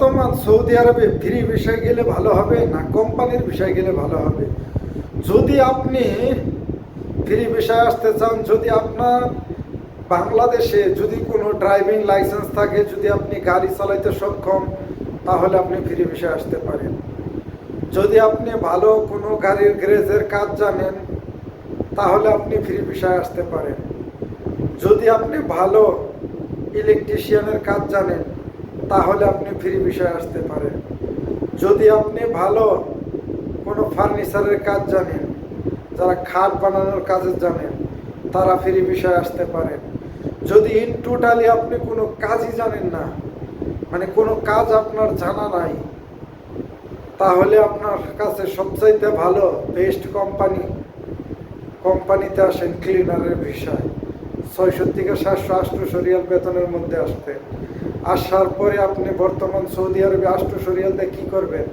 বর্তমান সৌদি আরবে ফ্রি বিষয় গেলে ভালো হবে না কোম্পানির বিষয় গেলে ভালো হবে? যদি আপনি ফ্রি বিষয় আসতে চান, যদি আপনার বাংলাদেশে যদি কোনো ড্রাইভিং লাইসেন্স থাকে, যদি আপনি গাড়ি চালাইতে সক্ষম, তাহলে আপনি ফ্রি বিষয় আসতে পারেন। যদি আপনি ভালো কোনো গাড়ির গ্যারেজের কাজ জানেন, তাহলে আপনি ফ্রি বিষয় আসতে পারেন। যদি আপনি ভালো ইলেকট্রিশিয়ানের কাজ জানেন তাহলে আপনি ফ্রি বিষয় আসতে পারেন। যদি আপনি ভালো কোনো ফার্নিচারের কাজ জানেন, যারা খাট বানানোর কাজে জানেন, তারা ফ্রি বিষয় আসতে পারেন। যদি ইন টোটালি আপনি কোনো কাজই জানেন না মানে কোনো কাজ আপনার জানা নাই, তাহলে আপনার কাছে সবচাইতে ভালো বেস্ট কোম্পানি কোম্পানিতে আসেন ক্লিনারের বিষয়। ছয়শো থেকে সাতশো আটশো রিয়াল বেতনের মধ্যে আসতে। আসার পরে আপনি বর্তমান সৌদি আরবে আষ্ট রিয়াল দিয়ে কী করবেন?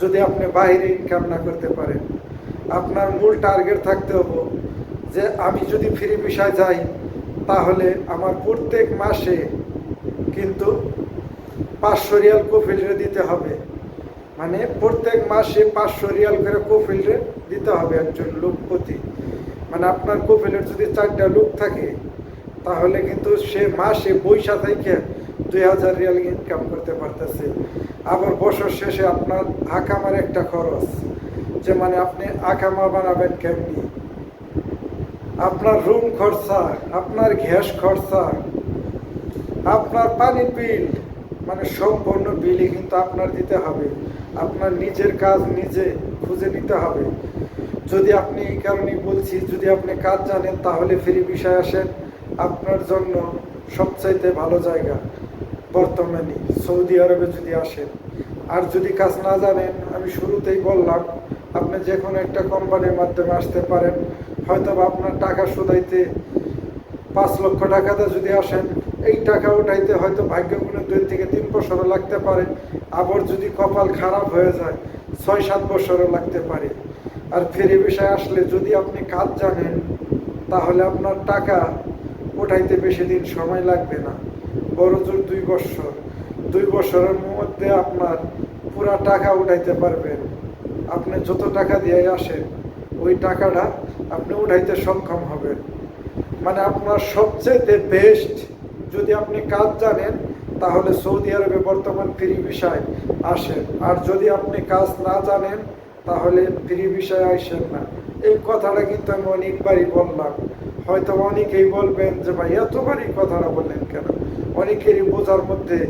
যদি আপনি বাইরে ইনকাম না করতে পারেন। আপনার মূল টার্গেট থাকতে হবে যে আমি যদি ফ্রি বিষয় যাই, তাহলে আমার প্রত্যেক মাসে কিন্তু পাঁচশো রিয়াল কোফিল্ডে দিতে হবে। মানে প্রত্যেক মাসে পাঁচশো রিয়াল করে কোফিল্ডে দিতে হবে একজন লোক প্রতি মানে আপনার কোফিলের যদি চারটা লোক থাকে, তাহলে কিন্তু সে মাসে বৈশা থেকে দুই হাজার রিয়াল ইনকাম করতে পারতেছে। আবার বছর শেষে আপনার আকামার একটা খরচ, যে মানে আপনি আকামা বানাবেন কেমনি? আপনার রুম খরচা, আপনার গ্যাস খরচা, আপনার পানি বিল মানে সম্পূর্ণ বিলই কিন্তু আপনার দিতে হবে। আপনার নিজের কাজ নিজে খুঁজে নিতে হবে। যদি আপনি এই কারণেই বলছি, যদি আপনি কাজ জানেন, তাহলে ফ্রি বিষয় আসেন। আপনার জন্য সবচাইতে ভালো জায়গা বর্তমানে সৌদি আরবে যদি আসেন। আর যদি কাজ না জানেন, আমি শুরুতেই বললাম, আপনি যে কোনো একটা কোম্পানির মাধ্যমে আসতে পারেন। হয়তো আপনার টাকা শোধাইতে পাঁচ লক্ষ টাকাতে যদি আসেন, এই টাকা উঠাইতে হয়তো ভাগ্যগুলো দুই থেকে তিন বছরও লাগতে পারে। আবার যদি কপাল খারাপ হয়ে যায়, ছয় সাত বছরও লাগতে পারে। আর ফেরি বিষয় আসলে যদি আপনি কাজ জানেন, তাহলে আপনার টাকা উঠাইতে বেশি দিন সময় লাগবে না। বড় জোর দুই বছর। দুই বছরের মধ্যে আপনার পুরা টাকা উঠাইতে পারবেন। আপনি যত টাকা দিয়ে আসেন, ওই টাকাটা আপনি উঠাইতে সক্ষম হবেন। মানে আপনার সবচেয়ে বেস্ট যদি আপনি কাজ জানেন, তাহলে সৌদি আরবে বর্তমান ফ্রি বিষয় আসেন। আর যদি আপনি কাজ না জানেন, তাহলে ফ্রি বিষয় আসেন না। এই কথাটা কিন্তু আমি অনেকবারই বললাম। হয়তো অনেকেই বলবেন যে ভাই এতবারই কথাটা বললেন কেন? অনেকেরই বোঝার মধ্যে,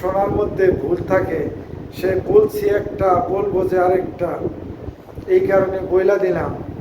শোনার মধ্যে ভুল থাকে। সে বলছি একটা, বলব যে আরেকটা। এই কারণে বইলা দিলাম।